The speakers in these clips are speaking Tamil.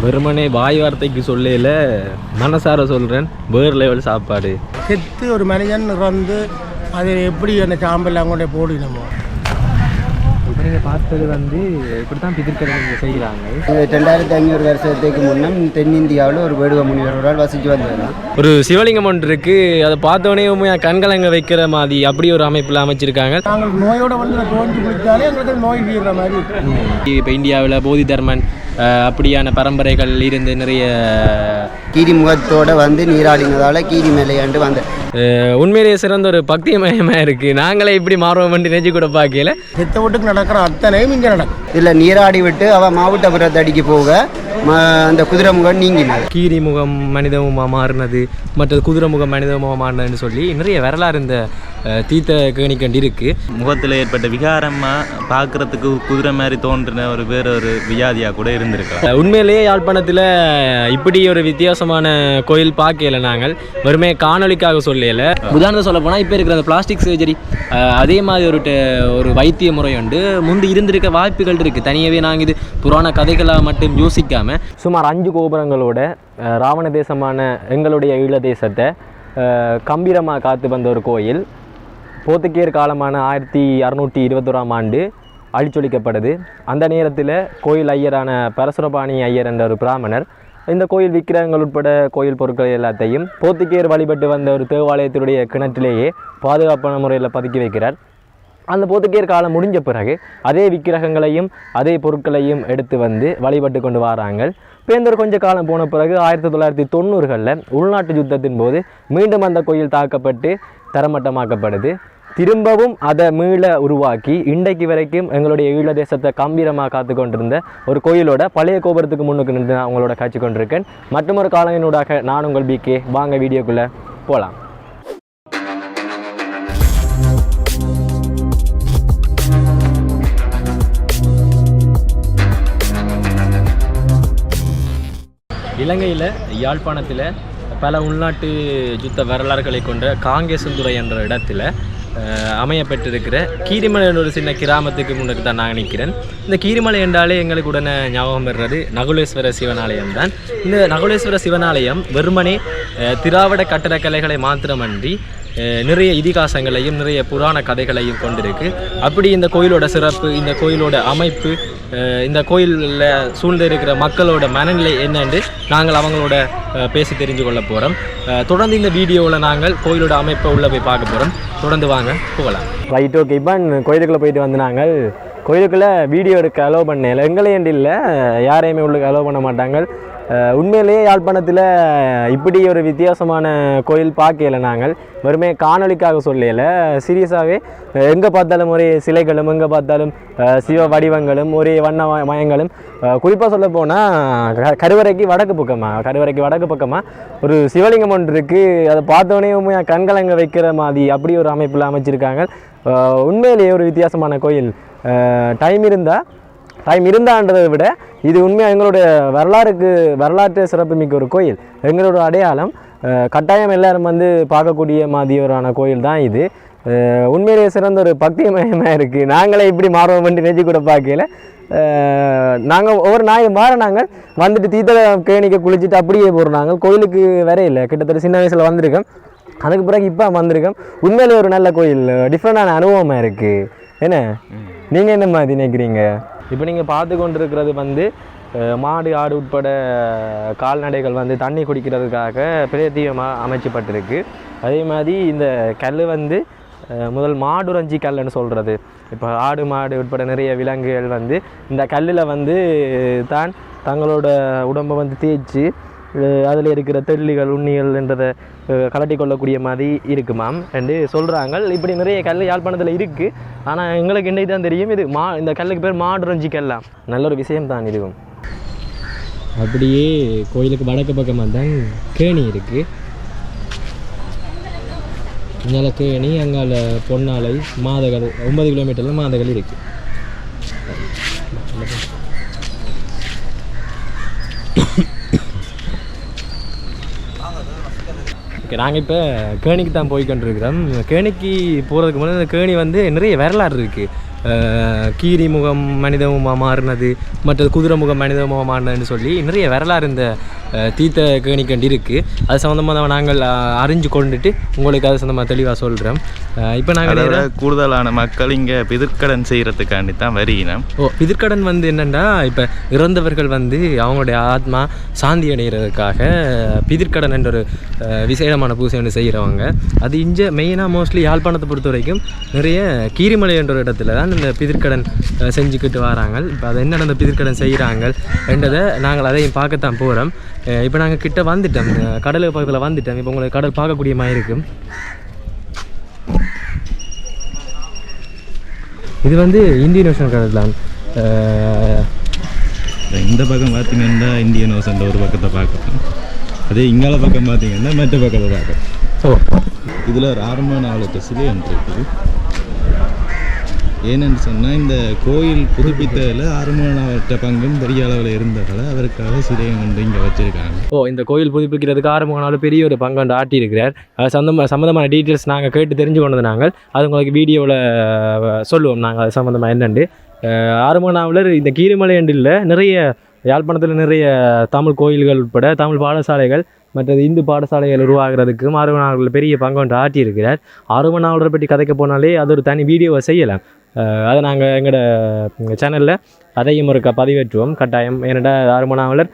வெறுமனே வாய் வார்த்தைக்கு சொல்லல மனசார சொல்கிறேன் வேறு லெவல் சாப்பாடு. செத்து ஒரு மனிதன் வந்து அது எப்படி அந்த சாம்பல் கொண்டே போடணுமோ? நீங்கள் பார்த்தது வந்து இப்படி தான் பிதிர்க்கதை நீங்கள் செய்கிறாங்க. ரெண்டாயிரத்தி ஐநூறு வருஷத்துக்கு முன்னம் தென்னிந்தியாவில் ஒரு வேடுவ முனிவர்களால் வசித்து வந்ததுதான் ஒரு சிவலிங்கம் ஒன்று இருக்கு. அதை பார்த்தோன்னே உண்மையாக கண்கலங்க வைக்கிற மாதிரி அப்படி ஒரு அமைப்பில் அமைச்சிருக்காங்க. நாங்கள் நோயோட வந்து தோண்டி குளித்தாலே எங்களுக்கு நோய் தீர்ற மாதிரி. இப்போ இந்தியாவில் போதி தர்மன் அப்படியான பரம்பரைகள் இருந்து நிறைய கீரி முகத்தோட வந்து நீராடினதால கீரி மேலையாண்டு வந்த. அஹ், உண்மையிலேயே சிறந்த ஒரு பக்திமயமாக இருக்குது நாங்களே இப்படி மாறுவோம் நினைச்சு கூட பார்க்கல. செத்த வீட்டுக்கு நடக்கிற அத்தனையும் இங்கே நடக்கும். இதில் நீராடி விட்டு அவன் மாவட்டபுரத்து அடிக்க போக ம- அந்த குதிரை முகம் நீங்கினார் கீரி முகம் மனிதமுமா மாறினது மற்றது குதிரை முகம் மனிதமுமா மாறினதுன்னு சொல்லி நிறைய வரலாறு இந்த அஹ், தீர்த்த கேணிக்கண்டு இருக்கு. முகத்தில் ஏற்பட்ட விகாரமாக பார்க்குறதுக்கு குதிரை மாதிரி தோன்றின ஒரு வேற ஒரு வியாதியாக கூட இருந்திருக்கலாம் உண்மையிலேயே யாழ்ப்பாணத்தில் இப்படி ஒரு வித்தியாசமான கோயில் பார்க்கல நாங்கள். வெறுமே காணொளிக்காக சொல்லல. உதாரணத்தை சொல்ல போனால் இப்போ இருக்கிற அந்த பிளாஸ்டிக் சர்ஜரி அதே மாதிரி ஒரு டெ- ஒரு வைத்திய முறை உண்டு. முந்தி இருந்திருக்க வாய்ப்புகள் இருக்குது தனியாகவே நாங்கள் இது புராண கதைகளாக மட்டும் யோசிக்காம. சுமார் அஞ்சு கோபுரங்களோட ராவண தேசமான எங்களுடைய ஈழ தேசத்தை கம்பீரமாக காத்து வந்த ஒரு கோயில். போர்த்துகேயர் காலமான ஆயிரத்தி அறுநூற்றி இருபத்தோராம் ஆண்டு அழிச்சொலிக்கப்படுது அந்த நேரத்தில் கோயில் ஐயரான பரசுரபாணி ஐயர் என்ற ஒரு பிராமணர் இந்த கோயில் விக்கிரகங்கள் உட்பட கோயில் பொருட்கள் எல்லாத்தையும் போர்த்துகேயர் வழிபட்டு வந்த ஒரு தேவாலயத்தினுடைய கிணற்றிலேயே பாதுகாப்பான முறையில் பதுக்கி வைக்கிறார். அந்த போத்துக்கேர் காலம் முடிஞ்ச பிறகு அதே விக்கிரகங்களையும் அதே பொருட்களையும் எடுத்து வந்து வழிபட்டு கொண்டு வராங்க பேந்தர் கொஞ்ச காலம் போன பிறகு ஆயிரத்தி தொள்ளாயிரத்தி தொண்ணூறுகளில் உள்நாட்டு யுத்தத்தின் போது மீண்டும் அந்த கோயில் தாக்கப்பட்டு தரமட்டமாக்கப்படுது. திரும்பவும் அதை மீள உருவாக்கி இன்றைக்கு வரைக்கும் எங்களுடைய ஈழ தேசத்தை கம்பீரமாக காத்து கொண்டிருந்த ஒரு கோயிலோட பழைய கோபுரத்துக்கு முன்னுக்கு நின்று நான் உங்களோட காட்சி கொண்டிருக்கேன். மற்றொரு காலங்களினூடாக நான் உங்கள் பிகே வாங்க வீடியோக்குள்ளே போகலாம் இலங்கையில் யாழ்ப்பாணத்தில் பல உள்நாட்டு யுத்த வரலாறுகளை கொண்ட காங்கேசந்துறை என்ற இடத்துல அமையப்பட்டிருக்கிற கீரிமலை ஒரு சின்ன கிராமத்துக்கு முன்னுக்கு தான் நான் நிற்கிறேன். இந்த கீரிமலை என்றாலே எங்களுக்கு உடனே ஞாபகம் வர்றது நகுலேஸ்வர சிவனாலயம் தான். இந்த நகுலேஸ்வர சிவனாலயம் வெறுமனே திராவிட கட்டடக்கலைகளை மாத்திரமன்றி நிறைய இதிகாசங்களையும் நிறைய புராண கதைகளையும் கொண்டிருக்கு. அப்படி இந்த கோயிலோட சிறப்பு இந்த கோயிலோட அமைப்பு இந்த கோயிலில் சூழ்ந்து இருக்கிற மக்களோட மனநிலை என்னன்னு நாங்கள் அவங்களோட பேசி தெரிஞ்சு கொள்ள போகிறோம் தொடர்ந்து இந்த வீடியோவில் நாங்கள் கோயிலோட அமைப்பை உள்ளே போய் பார்க்க போகிறோம் தொடர்ந்து வாங்க போகலாம். ரைட் ஓகே இப்போ கோயிலுக்குள்ளே போயிட்டு வந்து நாங்கள் கோயிலுக்குள்ளே வீடியோ எடுக்க அலோவ் பண்ணல. எங்களையண்டு இல்லை யாரையுமே உள்ளுக்கு அலோவ் பண்ண மாட்டாங்க. உண்மையிலேயே யாழ்ப்பாணத்தில் இப்படி ஒரு வித்தியாசமான கோயில் பார்க்கல நாங்கள். வெறுமே காணொளிக்காக சொல்லல. சீரியஸாகவே எங்கே பார்த்தாலும் ஒரே சிலைகளும் எங்கே பார்த்தாலும் சிவ வடிவங்களும் ஒரே வண்ண மயங்களும். குறிப்பாக சொல்ல போனால் கருவறைக்கு வடக்கு பக்கமாக கருவறைக்கு வடக்கு பக்கமாக ஒரு சிவலிங்கம் ஒன்று இருக்குது அதை பார்த்தோன்னே உண்மையாக கண்கலங்க வைக்கிற மாதிரி அப்படி ஒரு அமைப்பில் அமைச்சிருக்காங்க. உண்மையிலேயே ஒரு வித்தியாசமான கோயில். டைம் இருந்தால் டைம் இருந்தான்றதை விட இது உண்மையாக எங்களுடைய வரலாறுக்கு வரலாற்று சிறப்புமிக்க ஒரு கோயில். எங்களோட அடையாளம் கட்டாயம் எல்லாரும் வந்து பார்க்கக்கூடிய மாதிரியான கோயில் தான் இது. உண்மையிலேயே சிறந்த ஒரு பக்திமயமாக இருக்குது நாங்களே இப்படி மாறுவோம் பண்ணி நெஞ்சு கூட பார்க்கல. நாங்கள் ஒவ்வொரு நாய் மாற நாங்கள் வந்துட்டு தீத்தல கேணிக்க குளிச்சுட்டு அப்படியே போகிறோம் நாங்கள் கோயிலுக்கு வேற இல்லை. கிட்டத்தட்ட சின்ன வயசில் வந்திருக்கோம். அதுக்கு பிறகு இப்போ வந்திருக்கோம். உண்மையிலே ஒரு நல்ல கோயில் டிஃப்ரெண்டான அனுபவமாக இருக்குது என்ன? நீங்கள் என்ன மாதிரி நினைக்கிறீங்க? இப்போ நீங்கள் பார்த்து கொண்டிருக்கிறது வந்து மாடு ஆடு உட்பட கால்நடைகள் வந்து தண்ணி குடிக்கிறதுக்காக பிரத்யேகமாக அமைச்சப்பட்டிருக்கு அதே மாதிரி இந்த கல் வந்து முதல் மாடுரஞ்சி கல்லுன்னு சொல்கிறது இப்போ ஆடு மாடு உட்பட நிறைய விலங்குகள் வந்து இந்த கல்லில் வந்து தான் தங்களோட உடம்பை வந்து தேய்ச்சி அதில் இருக்கிற தெள்ளிகள் உண்ணிகள் என்றதை கலட்டி கொள்ளக்கூடிய மாதிரி இருக்குமாம் என்று சொல்கிறாங்க இப்படி நிறைய கல் யாழ்ப்பாணத்தில் இருக்குது ஆனால் எங்களுக்கு இன்றைக்கு தான் தெரியும். இது மா இந்த கல்லுக்கு பேர் மாடுரஞ்சி கல்லாம் நல்ல ஒரு விஷயம் தான் இதுவும் அப்படியே கோயிலுக்கு வடக்கு பக்கமாக தான் கேணி இருக்குது இங்கால கேணி அங்கால பொன்னாலை மாதகள் ஒன்பது கிலோமீட்டரில் மாதகள் இருக்குது ஓகே நாங்கள் இப்போ கேணிக்கு தான் போய் கொண்டிருக்கிறோம் கேணிக்கு போகிறதுக்கு முன்னாடி இந்த கேணி வந்து நிறைய வரலாறு இருக்குது கீரி முகம் மனித முகமாக மாறினது மற்றது குதிரை முகம் மனித முகம் மாறினதுன்னு சொல்லி நிறைய வரலாறு இந்த தீர்த்த கேணிக்கண்டு இருக்குது அது சம்மந்தமாக நாங்கள் அறிஞ்சு கொண்டுட்டு உங்களுக்கு அது சம்மந்தமாக தெளிவாக சொல்கிறோம் இப்போ நாங்கள் கூடுதலான மக்கள் இங்கே பிதிர்க்கடன் செய்கிறதுக்காண்டி தான் வருகிறோம் ஓ பிதிர்க்கடன் வந்து என்னென்னா இப்போ இறந்தவர்கள் வந்து அவங்களுடைய ஆத்மா சாந்தி அடைகிறதுக்காக பிதிர்க்கடன் என்ற ஒரு விசேடமான பூஜை ஒன்று செய்கிறவங்க. அது இங்கே மெயினாக மோஸ்ட்லி யாழ்ப்பாணத்தை பொறுத்த வரைக்கும் நிறைய கீரிமலை என்ற ஒரு இடத்துல தான் இந்த பிதிர்க்கடன் அஹ், செஞ்சுக்கிட்டு வராங்க இப்போ அதை என்னென்ன அந்த பிதிர்க்கடன் செய்கிறாங்க என்றதை நாங்கள் அதையும் பார்க்கத்தான் போகிறோம் இப்போ நாங்கள் கிட்ட வந்துட்டோம். கடலுக்கு பக்கத்தில் வந்துட்டோம். இப்போ உங்களுக்கு கடல் பார்க்கக்கூடிய மாதிரி இருக்கும். இது வந்து இந்தியன் ஓஷன் கடல் தான் இந்த பக்கம் பார்த்தீங்கன்னா இந்தியன் ஓசன் ஒரு பக்கத்தை பார்க்கலாம் அதே இங்கால பக்கம் பார்த்தீங்கன்னா மற்ற பக்கத்தை பார்க்கலாம் ஓ. இதில் ஒரு ஆரம்பமான ஆளுக்கு சிலை ஒன்று இருக்குது. ஏன்னு சொன்னால் இந்த கோயில் புதுப்பித்ததில் ஆறுமானவற்ற பங்கும் பெரிய அளவில் இருந்ததால் அவருக்காக சிலையை கொண்டு இங்கே வச்சுருக்காங்க. ஓ இந்த கோயில் புதுப்பிக்கிறதுக்கு ஆரம்ப பெரிய ஒரு பங்காண்டு ஆட்டி இருக்கிறார் அது சம்மந்தமான டீட்டெயில்ஸ் நாங்கள் கேட்டு தெரிஞ்சு கொண்டது நாங்கள். அது உங்களுக்கு வீடியோவில் சொல்லுவோம் நாங்கள் அது சம்மந்தமாக என்னென்று. ஆறுமணாவில் இந்த கீரிமலை இல்லை நிறைய யாழ்ப்பாணத்தில் நிறைய தமிழ் கோயில்கள் உட்பட தமிழ் பாடசாலைகள் மற்றது இந்து பாடசாலைகள் உருவாகிறதுக்கும் ஆறுமணாவில் பெரிய பங்கு ஒன்று ஆட்டியிருக்கிறார். ஆறுமணாவலரை பற்றி கதைக்க போனாலே அது ஒரு தனி வீடியோவை செய்யலாம். அதை நாங்கள் எங்களோட சேனலில் அதையும் இருக்க பதிவேற்றுவோம். கட்டாயம் ஏன்னடா ஆறுமணாவலர்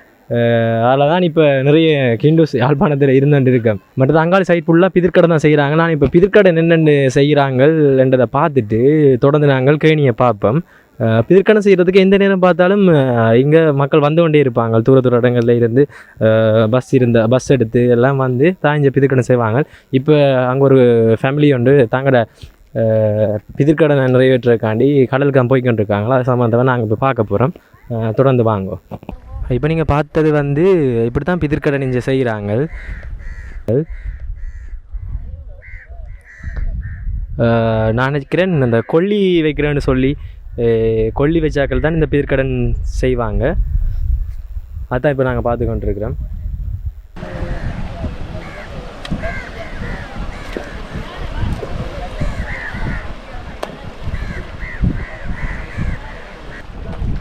அதில் தான் இப்போ நிறைய கிண்டூஸ் யாழ்ப்பாணத்தில் இருந்துட்டு இருக்கேன் மற்ற தங்காளி சைட் ஃபுல்லாக பிதிர்க்கடை தான் செய்கிறாங்க நான் இப்போ பிதிர்க்கடை என்னென்னு செய்கிறாங்க என்றதை பார்த்துட்டு தொடர்ந்து நாங்கள் கேணியை பார்ப்போம். பிற்கணம் பிதிர்க்கடை செய்கிறதுக்கு எந்த நேரம் பார்த்தாலும் இங்கே மக்கள் வந்து கொண்டே இருப்பாங்க. தூர தூர இடங்களில் இருந்து பஸ் இருந்த பஸ் எடுத்து எல்லாம் வந்து தான் இங்கே பிதிர்க்கடை செய்வாங்க. இப்போ அங்கே ஒரு ஃபேமிலி உண்டு. தங்களோட பிதிர்கடனை பிதிர்க்கடனை நிறைவேற்றுறதுக்காண்டி கடலுக்கு போய் இருக்காங்களா அது சம்மந்தமாக நாங்கள் இப்போ பார்க்க போகிறோம் தொடர்ந்து வாங்குவோம் இப்போ நீங்கள் பார்த்தது வந்து இப்படி தான் பிதிர்க்கடன் இங்கே செய்கிறாங்க நான் நினைக்கிறேன் இந்த கொல்லி வைக்கிறேன்னு சொல்லி கொல்லி வச்சாக்கள் தான் இந்த பிதிர்கடன் செய்வாங்க. அதுதான் இப்போ நாங்கள் பார்த்து கொண்டிருக்கிறோம்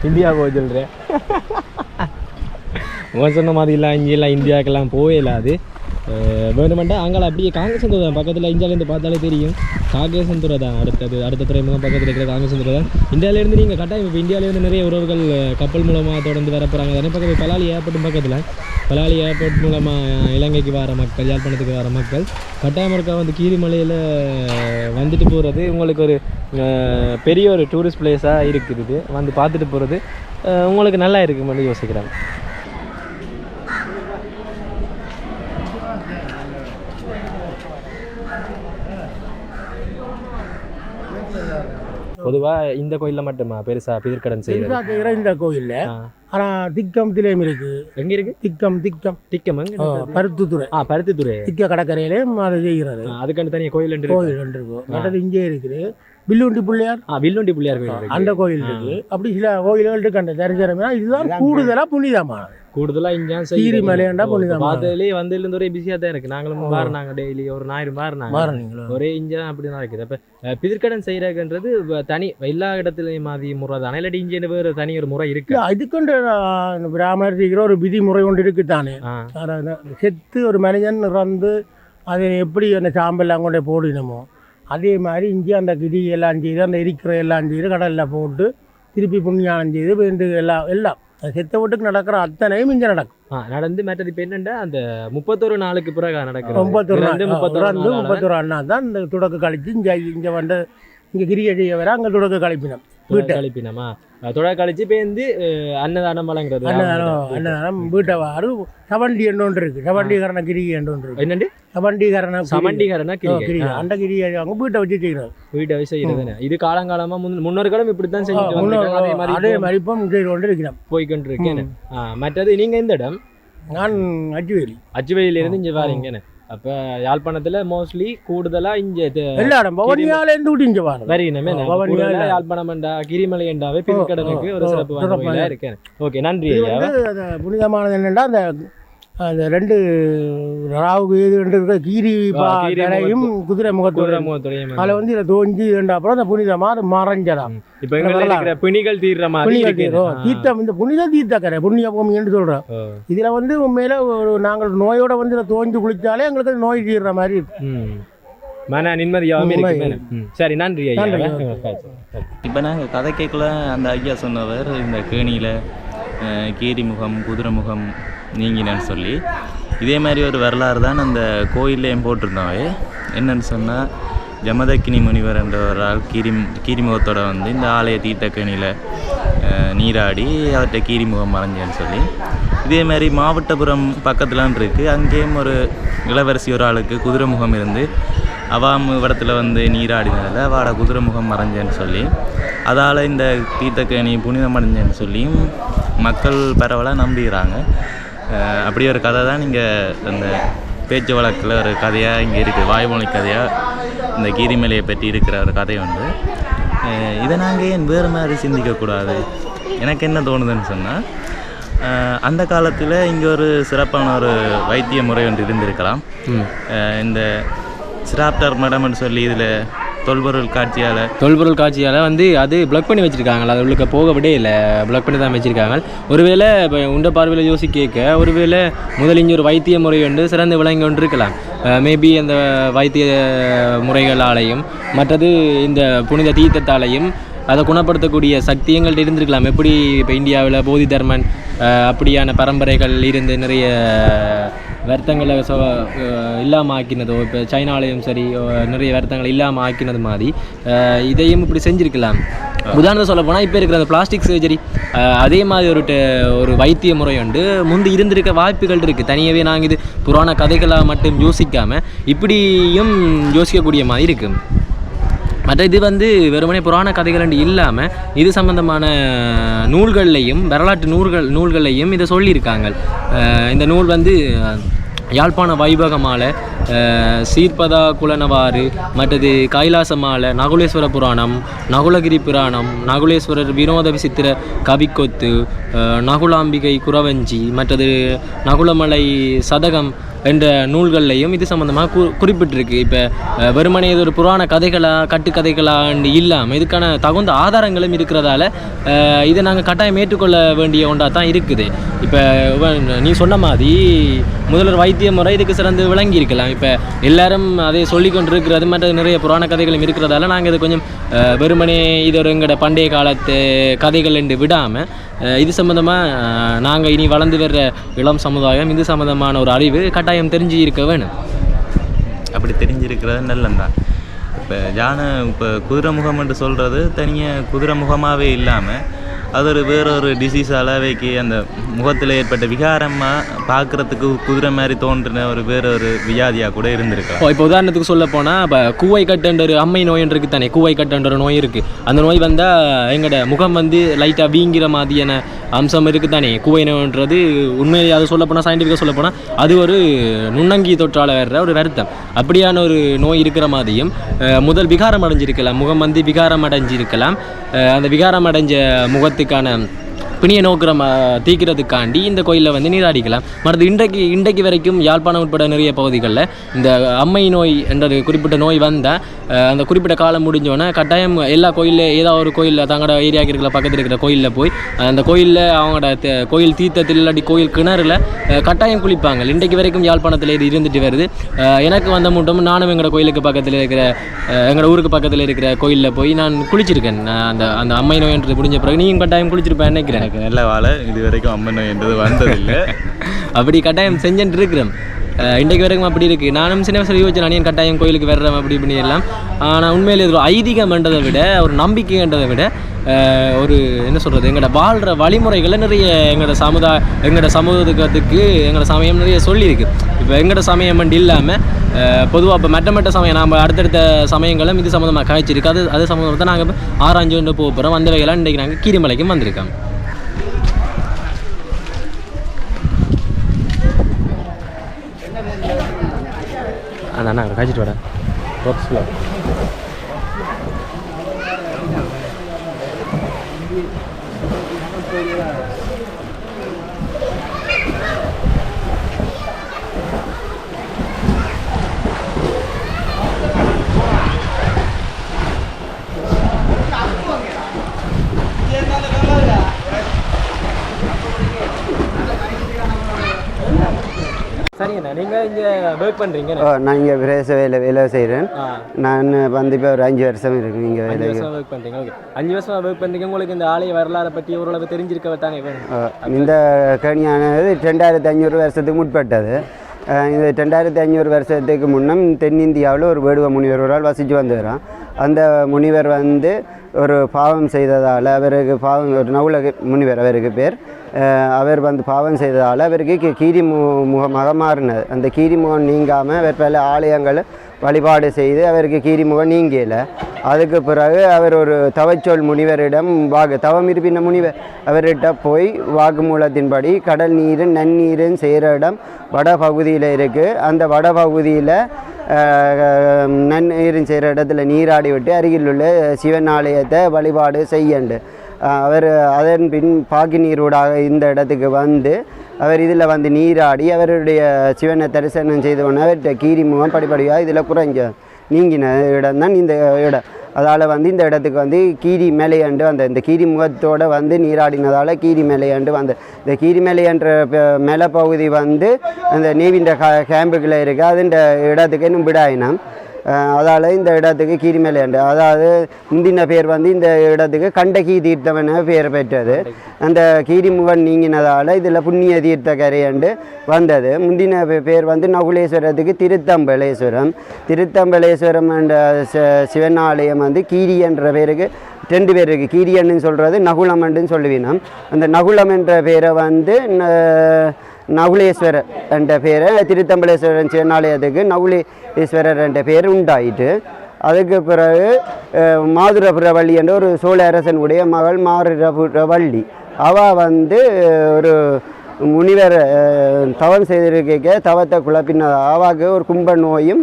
இந்தியா போய் சொல்கிறேன் உன் சொன்ன மாதிரிலாம் இங்கெல்லாம் இந்தியாவுக்கெல்லாம் போயிடாது வேணுமெண்டா அங்கே அப்படியே காங்கேசந்துறை தான் பக்கத்தில் இந்தியாவிலேருந்து பார்த்தாலே தெரியும். காங்கேசந்துறை தான் அடுத்தது அடுத்த துறைமுகம் பக்கத்தில் இருக்கிற காங்கேசந்துறை தான். இந்தியாவிலேருந்து நீங்கள் கட்டாயம் இப்போ இந்தியாவிலேருந்து நிறைய உறவுகள் கப்பல் மூலமாக தொடர்ந்து வர போகிறாங்க அதே பக்கத்தில் பலாலி ஏர்போர்ட்டும் பக்கத்தில். பலாலி ஏர்போர்ட் மூலமாக இலங்கைக்கு வர மக்கள் யாழ்ப்பாணத்துக்கு வர மக்கள் கட்டாயம் இருக்கா வந்து கீரிமலையில் வந்துட்டு போகிறது உங்களுக்கு ஒரு பெரிய ஒரு டூரிஸ்ட் பிளேஸாக இருக்குது. வந்து பார்த்துட்டு போகிறது உங்களுக்கு நல்லா இருக்குமென்னு யோசிக்கிறேன் பொதுவாக இந்த கோயிலில் மட்டுமா? பெருசாக செய்கிறது பெருசாக செய்கிற இந்த கோயிலில். ஆனால் திக்கம் திலேயும் இருக்கு. எங்கே இருக்கு? திக்கம் திக்கம். திக்கம் பருத்துத்துறை. ஆ பருத்தித்துறை. திக்க கடற்கரையிலேயும் அது செய்கிறது. அதுக்கான தனியாக கோயில் இருக்கு. கோயில் ஒன்று இருக்கும் மற்றது இங்கே இருக்குது. வில்லுண்டி பிள்ளையார்? ஆ வில்லுண்டி பிள்ளையார் கோயில் இருக்கு. அந்த கோயில் இருக்கு. அப்படி சில கோயில்கள் இருக்கு அந்த தரிசனமே. இதுதான் கூடுதலா புனிதமானது கூடுதலா இங்கே கீரி மலையாண்டா புனிதமானது பார்த்ததுலேயே வந்ததுலேருந்து ஒரே பிஸியாக தான் இருக்கு. நாங்களும் மாறினாங்க டெய்லி ஒரு ஞாயிறு மாறினாங்க. ஒரே இங்கே தான் அப்படி தான் இருக்குது. அப்போ பிதிர்க்கடன் செய்கிறதுன்றது தனி எல்லா இடத்துலையும் மாதிரி முறை தானே. இல்லாட்டி இங்கே வேறு தனி ஒரு முறை இருக்கு. அதுக்குண்டு பிராமணர் செய்கிற ஒரு விதிமுறை ஒன்று இருக்குதானே ஆ. அதாவது செத்து ஒரு மனிதன் இறந்து அதை எப்படி அந்த சாம்பல்லாம் கொண்டு போடணுமோ? அதே மாதிரி இங்கே அந்த கிடி எல்லாம் செய்து அந்த எரிக்கிற எல்லாம் செய்து கடலில் போட்டு திருப்பி புண்ணியானம் செய்து வேண்டு எல்லாம். எல்லாம் செத்த வீட்டுக்கு நடக்கிற அத்தனையும் இங்கே நடக்கும். நடந்து மற்றது இப்போ என்னண்டா? அந்த முப்பத்தொரு நாளுக்கு பிறகு நடக்கிறது. முப்பத்தொரு நாள் முப்பத்தொரு நாள் முப்பத்தொரு அண்ணா தான் இந்த துடக்கு கழிச்சு இங்கே இங்கே வந்து இங்கே கிரியை செய்ய வர அங்கே துடக்கு கழிப்பினோம். வீட்டை. கழிப்பினமா? தொடர் கழிச்சு பேருந்து அன்னதானம் வழங்குறது. அன்னதானம் அன்னதானம் வீட்டை வாரு சவண்டி என்று ஒன்று இருக்கு. சவண்டீகரண கிரிகை என்று ஒன்று இருக்கு. என்னண்டு? சவண்டீகரண கிரிகை கிரிகை. அந்த கிரியை அவங்க வீட்டை வச்சு செய்கிறார் வீட்டை வச்சு செய்யறதுன்னு இது காலங்காலமா முன் முன்னோர்களும் இப்படி தான் வந்திருக்காங்க. அதே மாதிரி அதே இப்போ செய்து கொண்டு இருக்கிறோம் போய்க்கொண்டு இருக்கேன் மற்றது நீங்க எந்த இடம்? நான் அஜுவேலி அச்சுவையில இருந்து இங்க வாரீங்கன்னு அப்ப யாழ்ப்பாணத்துல மோஸ்ட்லி கூடுதலா இங்க தெ- எல்லா இடம் பவனியால இருந்து இங்கே வாரம் வரினமே ஓ, பவனியா கூடுதலா இல்ல. யாழ்ப்பாணம் என்றா கிரிமலை என்றாவே பின்கடனுக்கு ஒரு சிறப்பு இருக்கேன். ஓகே நன்றி ஐயா. புனிதமானது என்னென்னா அந்த அந்த ரெண்டு ராவுக்கு ஏது ரெண்டு இருக்க கீரி கீரி கரையும் குதிரை முகத்தோட குதிரை முகத்துடையும் அதில் வந்து இதில் தோஞ்சி இரண்டு அப்புறம் அந்த புனிதமாக மறைஞ்சதாம் இப்போ எங்களை பிணிகள் தீர்ற மாதிரி இருக்கு. தீரம் தீர்த்தம் இந்த புனித தீர்த்தக்கரை புண்ணிய பூமின்னு சொல்கிறோம். இதில் வந்து உண்மையில ஒரு நாங்கள் நோயோட வந்து இதில் தோஞ்சு குளிச்சாலே எங்களுக்கு நோய் தீர்ற மாதிரி. மன நிம்மதியாகவும் இருக்கு நிம்மதி. மேல. ம். சரி நன்றி ஐயா. இப்போ நாங்கள் கதை கேட்கல அந்த ஐயா சொன்னவர் இந்த கேணியில் கீரிமுகம் குதிரைமுகம் நீங்கினேன்னு சொல்லி. இதே மாதிரி ஒரு வரலாறு தான் அந்த கோயில்லையும் போட்டிருந்தோம் என்னென்னு சொன்னால் ஜமதக்கினி முனிவர் என்ற ஒரு ஆள் கீரி கீரிமுகத்தோடு வந்து இந்த ஆலய தீர்த்தக்கணியில் நீராடி அவர்கிட்ட கீரிமுகம் மறைஞ்சேன்னு சொல்லி. இதே மாதிரி மாவட்டபுரம் பக்கத்துலான் இருக்குது அங்கேயும் ஒரு இளவரசி ஒரு ஆளுக்கு குதிரை முகம் இருந்து அவாம் இடத்துல வந்து நீராடினதில் வாட குதிரை முகம் மறைஞ்சேன்னு சொல்லி. அதால் இந்த தீர்த்தக்கேணி புனிதமடைஞ்சேன்னு சொல்லியும் மக்கள் பரவலாக நம்புகிறாங்க. அப்படி ஒரு கதை தான் நீங்கள் அந்த பேச்சு வழக்கில் ஒரு கதையாக இங்கே இருக்குது வாய்மொழி கதையாக இந்த கீரிமலையை பற்றி இருக்கிற ஒரு கதை அஹ் இதை நாங்கள் ஏன் வேறு மாதிரி சிந்திக்கக்கூடாது எனக்கு என்ன தோணுதுன்னு சொன்னால் அந்த காலத்தில் இங்கே ஒரு சிறப்பான ஒரு வைத்திய முறை ஒன்று இருந்திருக்கலாம். இந்த சிராப்டர் மடம்னு சொல்லி இதில் தொல்பொருள் காட்சியால். தொல்பொருள் காட்சியால் வந்து அது பிளாக் பண்ணி வச்சிருக்காங்களா அது உள்ளுக்க போக விடே இல்லை. பிளாக் பண்ணி தான் வச்சிருக்காங்க. ஒருவேளை இப்போ உண்ட பார்வையில் யோசி கேட்க ஒருவேளை முதல் ஒரு வைத்திய முறை ஒன்று சிறந்து விளங்கி கொண்டு இருக்கலாம். மேபி அந்த வைத்திய முறைகளாலையும் மற்றது இந்த புனித தீர்த்தத்தாலையும் அதை குணப்படுத்தக்கூடிய சக்தி எங்கள்கிட்ட இருந்திருக்கலாம். எப்படி இப்போ இந்தியாவில் போதி தர்மன் அப்படியான பரம்பரைகள் இருந்து நிறைய வருத்தங்களை சொ இல்லாமல் ஆக்கினதோ இப்போ சைனாலையும் சரி நிறைய வருத்தங்களை இல்லாமல் ஆக்கினது மாதிரி இதையும் இப்படி செஞ்சுருக்கலாம். உதாரணம் சொல்ல போனால் இப்போ இருக்கிற அந்த பிளாஸ்டிக் சர்ஜரி அதே மாதிரி ஒரு ஒரு வைத்திய முறை உண்டு. முந்தி இருந்திருக்க வாய்ப்புகள் இருக்குது தனியாகவே நாங்கள் இது புராண கதைகளாக மட்டும் யோசிக்காமல் இப்படியும் யோசிக்கக்கூடிய மாதிரி இருக்குது மற்ற இது வந்து வெறுமனே புராண கதைகள் இல்லாமல் இது சம்பந்தமான நூல்கள்லையும் வரலாற்று நூல்கள் நூல்கள்லையும் இதை சொல்லியிருக்காங்க. இந்த நூல் வந்து யாழ்ப்பாண வைபகமால சீர்பதா குலனவாறு மற்றது கைலாசமால நகுலேஸ்வர புராணம் நகுலகிரி புராணம் நகுலேஸ்வரர் வினோத விசித்திர கவிக்கொத்து நகுலாம்பிகை குறவஞ்சி மற்றது நகுலமலை சதகம் என்ற நூல்கள்லையும் இது சம்மந்தமாக கு குறிப்பிட்டிருக்கு. இப்போ வெறுமனே இது ஒரு புராண கதைகளாக கட்டுக்கதைகளான்னு இல்லாமல் இதுக்கான தகுந்த ஆதாரங்களும் இருக்கிறதால இதை நாங்கள் கட்டாயம் ஏற்றுக்கொள்ள வேண்டிய ஒன்றாக தான் இருக்குது. இப்போ நீ சொன்ன மாதிரி முதல்வர் வைத்திய முறை இதுக்கு சிறந்து விளங்கி இருக்கலாம் இப்போ எல்லாரும் அதை சொல்லி கொண்டு இருக்கிறது மற்ற நிறைய புராண கதைகளும் இருக்கிறதால நாங்கள் இதை கொஞ்சம் வெறுமனே இது ஒரு எங்களோட பண்டைய காலத்து கதைகள் என்று விடாமல் இது சம்மந்தமாக நாங்கள் இனி வளர்ந்து வர்ற இளம் சமுதாயம் இது சம்மந்தமான ஒரு அறிவு கட்டாயம் தெரிஞ்சு இருக்க வேணும். அப்படி தெரிஞ்சிருக்கிறது நல்லந்தான் இப்போ யானை இப்போ குதிரை முகம் என்று சொல்கிறது தனியாக குதிரை முகமாகவே இல்லாமல் அது ஒரு வேற ஒரு டிசீஸால் அவைக்கு அந்த முகத்தில் ஏற்பட்ட விகாரமாக பார்க்குறதுக்கு குதிரை மாதிரி தோன்றின ஒரு வேற ஒரு வியாதியாக கூட இருந்திருக்கலாம். இப்போ உதாரணத்துக்கு சொல்ல போனால் இப்போ கூவை கட்டுன்ற ஒரு அம்மை நோய் இருக்குது தானே கூவை கட்டுன்ற நோய் இருக்குது அந்த நோய் வந்தால் எங்களோட முகம் வந்து லைட்டாக வீங்கிற மாதிரியான அம்சம் இருக்குது தானே கூவை நோய்ன்றது உண்மையிலேயே அது சொல்ல போனால் சயின்டிஃபிக்காக சொல்ல போனால் அது ஒரு நுண்ணங்கி தொற்றால் வர்ற ஒரு வருத்தம். அப்படியான ஒரு நோய் இருக்கிற மாதிரியும் முதல் விகாரம் அடைஞ்சிருக்கலாம். முகம் வந்து விகாரம் அடைஞ்சிருக்கலாம். அந்த விகாரம் அடைஞ்ச முகத்துக்கான பிணியை நோக்கிற தீக்கிறதுக்காண்டி இந்த கோயிலில் வந்து நீராடிக்கலாம் மற்றது இன்றைக்கு இன்றைக்கு வரைக்கும் யாழ்ப்பாணம் உட்பட நிறைய பகுதிகளில் இந்த அம்மை நோய் என்றது குறிப்பிட்ட நோய் வந்தால் அந்த குறிப்பிட்ட காலம் முடிஞ்சோன்னே கட்டாயம் எல்லா கோயிலில் ஏதாவது ஒரு கோயிலில் தங்களோட ஏரியாவுக்கு இருக்கிற பக்கத்தில் இருக்கிற கோயிலில் போய் அந்த கோயிலில் அவங்களோட கோயில் தீர்த்தத்தில் இல்லாட்டி கோயில் கிணறுல கட்டாயம் குளிப்பாங்க. இன்றைக்கு வரைக்கும் யாழ்ப்பாணத்தில் இது இருந்துட்டு வருது. எனக்கு வந்த மட்டும் நானும் எங்களோட கோயிலுக்கு பக்கத்தில் இருக்கிற எங்களோட ஊருக்கு பக்கத்தில் இருக்கிற கோயிலில் போய் நான் குளிச்சிருக்கேன். நான் அந்த அந்த அம்மை நோயன்றது முடிஞ்ச பிறகு நீயும் கட்டாயம் குளிச்சிருப்பேன் நினைக்கிறேன். எனக்கு நல்ல வாழை. இது வரைக்கும் அம்மன் என்றது வந்ததில்லை. அப்படி கட்டாயம் செஞ்சுட்டு இருக்கிறேன் இன்றைக்கு வரைக்கும் அப்படி இருக்குது நானும் சின்ன வயசுல யோசிச்சு நான் ஏன் கட்டாயம் கோயிலுக்கு வர்றேன் அப்படி இப்படி எல்லாம். ஆனால் உண்மையில் இது ஒரு ஐதீகம்ன்றதை விட ஒரு நம்பிக்கைன்றதை விட ஒரு என்ன சொல்கிறது எங்களோட வாழ்கிற வழிமுறைகளை நிறைய எங்களோட சமுதாய எங்களோட சமூகத்துக்கு எங்களோட சமயம் நிறைய சொல்லியிருக்கு. இப்போ எங்களோட சமயம் மட்டும் இல்லாமல் பொதுவாக இப்போ மற்ற மற்ற சமயம் நாம் அடுத்தடுத்த சமயங்களும் இது சம்மந்தமாக காய்ச்சிருக்கு. அது அது சம்மந்தமாக தான் நாங்கள் ஆராய்ஞ்சு கொண்டு போக போகிறோம் அந்த வகையெல்லாம் இன்றைக்கி நாங்கள் கீரிமலைக்கும் வந்திருக்கோம். அந்த அண்ணா காய்ச்சிட்டு வரேன் பாக்ஸில் சரிங்கண்ணா. நீங்கள் இங்கே ஒர்க் பண்ணுறீங்க நான் இங்கே பிரதேச வேலை வேலை செய்கிறேன் நான் வந்து இப்போ ஒரு அஞ்சு வருஷம் இருக்கு இங்கே வேலை ஒர்க் பண்ணுறீங்க ஓகே அஞ்சு வருஷம் ஒர்க் பண்ணுறீங்க உங்களுக்கு இந்த ஆலய வரலாறை பற்றி ஓரளவு தெரிஞ்சிருக்க தானே இந்த கேணியானது ரெண்டாயிரத்தி ஐநூறு வருஷத்துக்கு முற்பட்டது. இந்த ரெண்டாயிரத்தி ஐநூறு வருஷத்துக்கு முன்னம் தென்னிந்தியாவில் ஒரு வேடுவ முனிவர் ஒரு ஆள் வசித்து வந்துடுறான் அந்த முனிவர் வந்து ஒரு பாவம் செய்ததால் அவருக்கு பாவம் ஒரு நவுலக முனிவர் அவருக்கு பேர் அவர் வந்து பாவம் செய்ததால் அவருக்கு கீ- கீரி மு முகமாக மாறினது அந்த கீரி முகம் நீங்காமல் அவர் பல ஆலயங்களை வழிபாடு செய்து அவருக்கு கீரிமுகம் நீங்கலை அதுக்கு பிறகு அவர் ஒரு தவச்சொல் முனிவரிடம் வாக்கு தவம் இருப்பின முனிவர் அவர்கிட்ட போய் வாக்குமூலத்தின்படி கடல் நீரும் நன்னீரும் செய்கிற இடம் வட பகுதியில் இருக்குது அந்த வட பகுதியில் நன்னீரும் செய்கிற இடத்துல நீராடி விட்டு அருகில் உள்ள சிவன் ஆலயத்தை வழிபாடு செய்யண்டு. அவர் அதன் பின் பாக்கி நீரூடாக இந்த இடத்துக்கு வந்து அவர் இதில் வந்து நீராடி அவருடைய சிவனை தரிசனம் செய்து உடனே அவர்கிட்ட கீரி முகம் படிப்படியாக இதில் குறைஞ்ச நீங்கின இடம் தான் இந்த இடம். அதால் வந்து இந்த இடத்துக்கு வந்து கீரி மேலையாண்டு அந்த இந்த கீரி முகத்தோடு வந்து நீராடினதால் கீரி மேலையாண்டு வந்த. இந்த கீரி மேலையன்ற மேலே பகுதி வந்து அந்த நீவின்ற கா கேம்புக்குள்ளே இருக்குது அதுன்ற இடத்துக்கு இன்னும் விடாயினம். அதால் இந்த இடத்துக்கு கீரிமலையாண்டு அதாவது முந்தின பேர் வந்து இந்த இடத்துக்கு கண்டகி தீர்த்தம் என பெயர் பெற்றது. அந்த கீரிமுகன் நீங்கினதால் இதில் புண்ணிய தீர்த்த கரையாண்டு வந்தது. முந்தின பேர் வந்து நகுலேஸ்வரத்துக்கு திருத்தம்பலேஸ்வரம். திருத்தம்பலேஸ்வரம் என்ற சிவன் ஆலயம் வந்து கீரி என்ற பேருக்கு ரெண்டு பேர் இருக்குது கீரியன்னு சொல்கிறது நகுலமண்டுன்னு சொல்லுவீனம். அந்த நகுலம் என்ற பேரை வந்து நகுலேஸ்வரர் என்ற பேர் திருத்தம்பலேஸ்வரன் சிவனாலயத்துக்கு நகுலேஸ்வரர் என்ற பேர் உண்டாயிட்டு அதுக்கு பிறகு மாதுரபுரவள்ளி என்ற ஒரு சோழ அரசனுடைய மகள் மாதுரபுரவள்ளி. அவள் வந்து ஒரு முனிவர் தவம் செய்திருக்க தவத்தை குழப்பின அவாக்கு ஒரு கும்ப நோயும்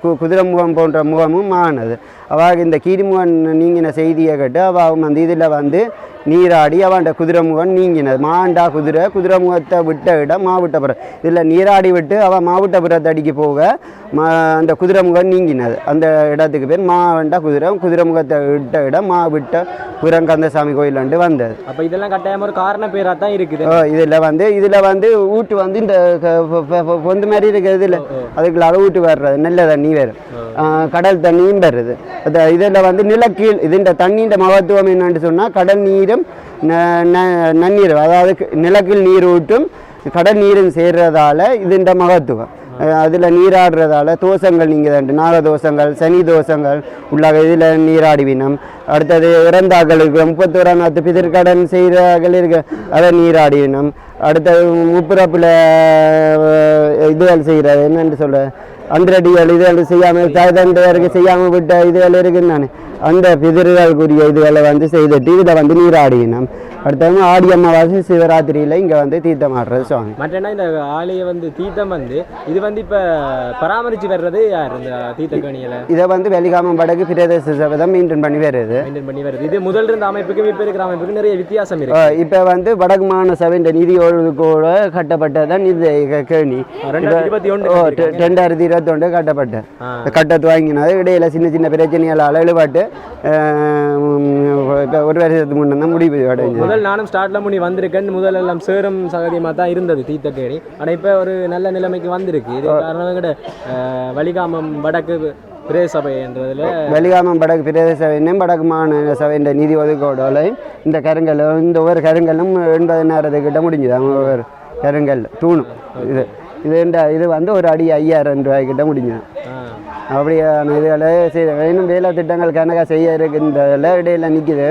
கு குதிரை முகம் போன்ற முகமும் ஆனது. அவாக இந்த கீரிமுகன் நீங்கின செய்தியை கேட்டு அவள் வந்து இதில் வந்து நீராடி அவன்ட குதிரை முகம் நீங்கினது. மாண்டா குதிரை குதிரை முகத்தை விட்ட இடம் மாவட்டபுரம். இதில் நீராடி விட்டு அவன் மாவட்டபுரத்தை அடிக்க போக மா அந்த குதிரை முகம் நீங்கினது. அந்த இடத்துக்கு பேர் மாவண்டா குதிரை. குதிரை முகத்தை விட்ட இடம் மாவிட்ட புறங்கந்தசாமி கோயிலாண்டு வந்தது. அப்போ இதெல்லாம் கட்டாயமாக ஒரு காரண பேராக தான் இருக்குது. இதில் வந்து இதில் வந்து ஊட்டு வந்து இந்த பொந்து மாதிரி இருக்கிறது இல்லை. அதுக்குள்ளார ஊட்டு வர்றது. நல்ல தண்ணி வரும். கடல் தண்ணியும் வருது. அந்த இதில் வந்து நிலக்கீழ் இதுண்ட தண்ணின்ற மகத்துவம் என்னன்னு சொன்னால் கடல் நீரும் ந- ந- நன்னீரும். அதாவது நிலக்கீழ் நீர் ஊட்டும் கடல் நீரும் சேர்றதால இதுண்ட மகத்துவம். அதில் நீராடுறதால தோஷங்கள் நீங்கள் நாக தோஷங்கள் சனி தோஷங்கள் உள்ளாக இதில் நீராடிவினம் அடுத்தது இறந்தாக்களுக்கு முப்பத்தோராம் நாத்து பிதிர்கடன் செய்கிறார்கள் இருக்க. அதை நீராடிவினம் அடுத்தது உப்புரப்பில் இதுகள் செய்கிறது. என்னென்று சொல்கிற அந்திரடிகள் இதுகள் செய்யாமல் தகுந்தவருக்கு செய்யாமல் விட்ட இதுகள் இருக்குன்னு நான் அந்த பிதிர்களுக்குரிய இதுகளை வந்து செய்துட்டு இதில் வந்து நீராடிவினம் அடுத்தது ஆடி அமாவாசை சிவராத்திரியில் இங்கே வந்து தீர்த்தம் ஆடுறது சுவாமி. மற்றனா இந்த ஆலய வந்து தீர்த்தம் வந்து இது வந்து இப்போ பராமரித்து வர்றது யார் இந்த தீர்த்தக்கணியில் இதை வந்து வெளிகாமம் வடக்கு பிரதேச சபதம் மெயின்டைன் பண்ணி வருது மெயின்டைன் பண்ணி வருது இது முதல் இருந்த அமைப்புக்கும் இப்போ இருக்கிற அமைப்புக்கும் நிறைய வித்தியாசம் இருக்கு. இப்போ வந்து வடக்கு மாகாண சபையின் நிதி ஒழுங்கோட கட்டப்பட்டதான் இது கேணி. ரெண்டாயிரத்தி இருபத்தி ஒன்று கட்டப்பட்ட. கட்டத்து வாங்கினது இடையில சின்ன சின்ன பிரச்சனைகளால் எழுபாட்டு இப்போ ஒரு வருஷத்துக்கு முன்னே தான் முடிவு அடைஞ்சது. முதல் நானும் ஸ்டார்ட்ல முடி வந்திருக்கேன் முதல் எல்லாம் சேரும் சகதியமாக தான் இருந்தது தீர்த்தக்கேணி. ஆனால் இப்போ ஒரு நல்ல நிலைமைக்கு வந்திருக்கு. இது காரணம் கூட வலிகாமம் வடக்கு பிரதேச சபைன்றதுல வெளிகாமம் வடக்கு பிரதேச சபையினும் வடக்கு மாகாண சபையின் நிதி ஒதுக்கோடலையும் இந்த கருங்கல் இந்த ஒவ்வொரு கருங்கல்லும் எண்பதினாயிரத்துக்கிட்ட முடிஞ்சுது. அவங்க ஒவ்வொரு கருங்கல் தூணும். இது இது இந்த இது வந்து ஒரு அடி ஐயாயிரம் ரூபாய்க்கிட்ட முடிஞ்சுது. ஆ, அப்படியான இதுகளை செய்ய இன்னும் வேலை திட்டங்கள் கணக்காக செய்ய இருக்கின்றதில் இடையில நிற்கிது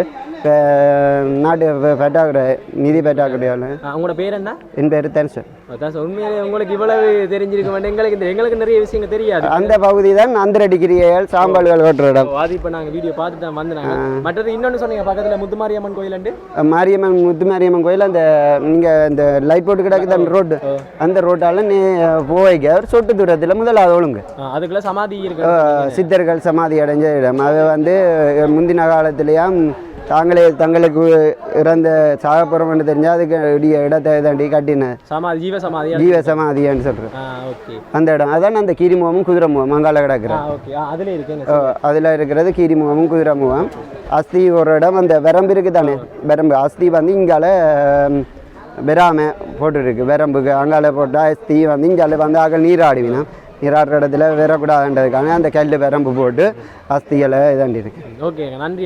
நாட்டு பெ- பற்றாக்குறை நிதி பற்றாக்குறையால் ஆ, உங்களோட பேர் என்ன? என் பேர் அதான் சார், உண்மையிலே உங்களுக்கு இவ்வளவு தெரிஞ்சிருக்க மாட்டேன். எங்களுக்கு இந்த- எங்களுக்கு நிறைய விஷயங்கள் தெரியாது. அந்த பகுதி தான் அந்தரடி கிரியைகள் சாம்பாள்கள் ஓட்டுற இடம் அது இப்போ நாங்கள் வீடியோ பார்த்துட்டு தான் வந்தாங்க மற்றது இன்னொன்று சொன்னீங்க பக்கத்தில் முத்துமாரியம்மன் கோயிலண்டு மாரியம்மன் முத்து மாரியம்மன் கோயில் அந்த நீங்கள் இந்த லைட் போட்டு கிடக்குது அந்த ரோடு அந்த ரோட்டால் நீ போய்க்க ஒரு சொட்டு தூரத்தில் முதலாவது ஒழுங்கு. அதுக்குள்ள சமாதி இருக்கு சித்தர்கள் சமாதி அடைஞ்ச இடம். அது வந்து முந்தின காலத்திலேயும் தாங்களே தங்களுக்கு இறந்த சாகப்புறம்னு தெரிஞ்சால் அதுக்கு இடிய இடத்தை தாண்டி கட்டின சமாதி ஜீவ சமாதி ஜீவ சமாதின்னு சொல்கிறேன் அந்த இடம். அதான் அந்த கீரிமுகமும் குதிரை முகம் அங்கால கிடக்குற. ஆ ஓகே. ஆ அதில் இருக்கு அதில் இருக்கிறது கீரிமுகமும் குதிரை முகம். அஸ்தி ஒரு இடம் அந்த வரம்பு இருக்குது தானே? வரம்பு. அஸ்தி வந்து இங்கால ம், பெறாம போட்டுருக்கு. பெரம்புக்கு அங்கால போட்டால் தீ வந்து இங்கால வந்து அகல் நீராடுவினா. நீராடுற இடத்துல வரக்கூடாதுன்றதுக்காக அந்த கல் பெரம்பு போட்டு அஸ்திகளை இதாண்டி இருக்கு ஓகே. நன்றி?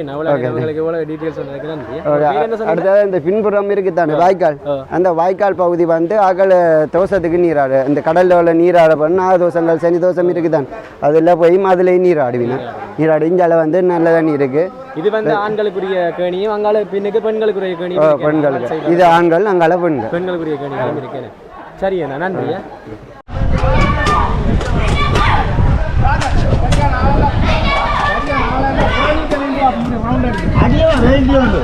அடுத்தது இந்த பின்புறம் இருக்குதானே வாய்க்கால். அந்த வாய்க்கால் பகுதி வந்து அகல தோசத்துக்கு நீராடு இந்த கடல்ல உள்ள நீராட பண்ண தோசங்கள் சனி தோசம் இருக்குதான். அதில் போய் அதுலேயும் நீராடுவினா நீராடி இஞ்சால வந்து நல்ல தண்ணி இருக்கு. இது வந்து ஆண்களுக்குரிய கேணியும் அங்கால பின்னுக்கு பெண்களுக்குரிய கேணியும் பெண்களுக்கு. இது ஆண்கள் அங்கால பெண்கள். பெண்களுக்குரிய கேணிகளும் இருக்கேன் சரி আজকে ভেজ দিয়ে হবে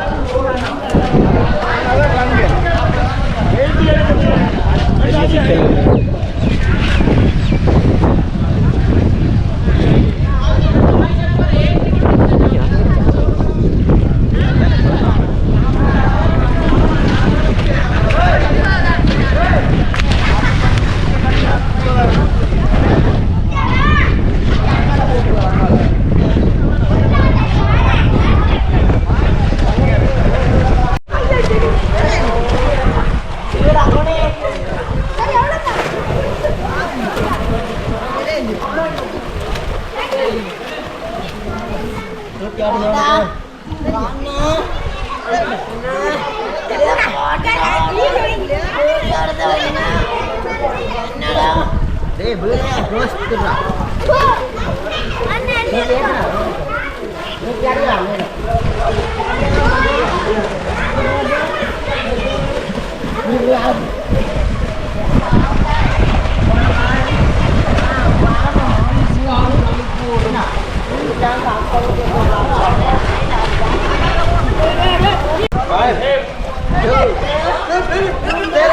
நன்றி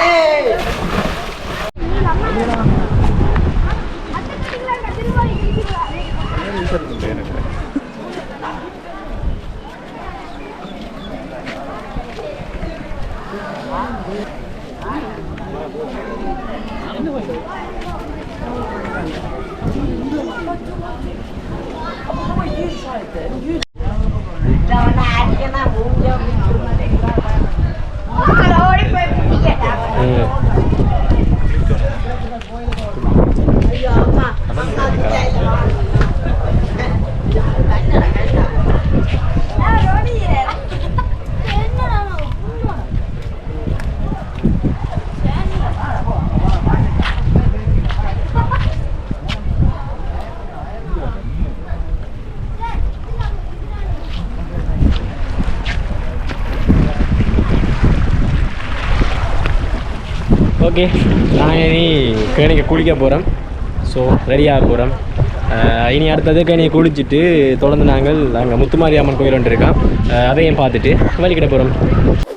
ஓகே நான் இனி கேணிக்கு குளிக்க போகிறோம் ஸோ ரெடியாக போகிறோம் இனி அடுத்தது கேணியை குளிச்சுட்டு தொடர்ந்து நாங்கள் அங்கே முத்துமாரி அம்மன் கோயில் ஒன்று இருக்கான் அதையும் பார்த்துட்டு வழிகிட போகிறோம்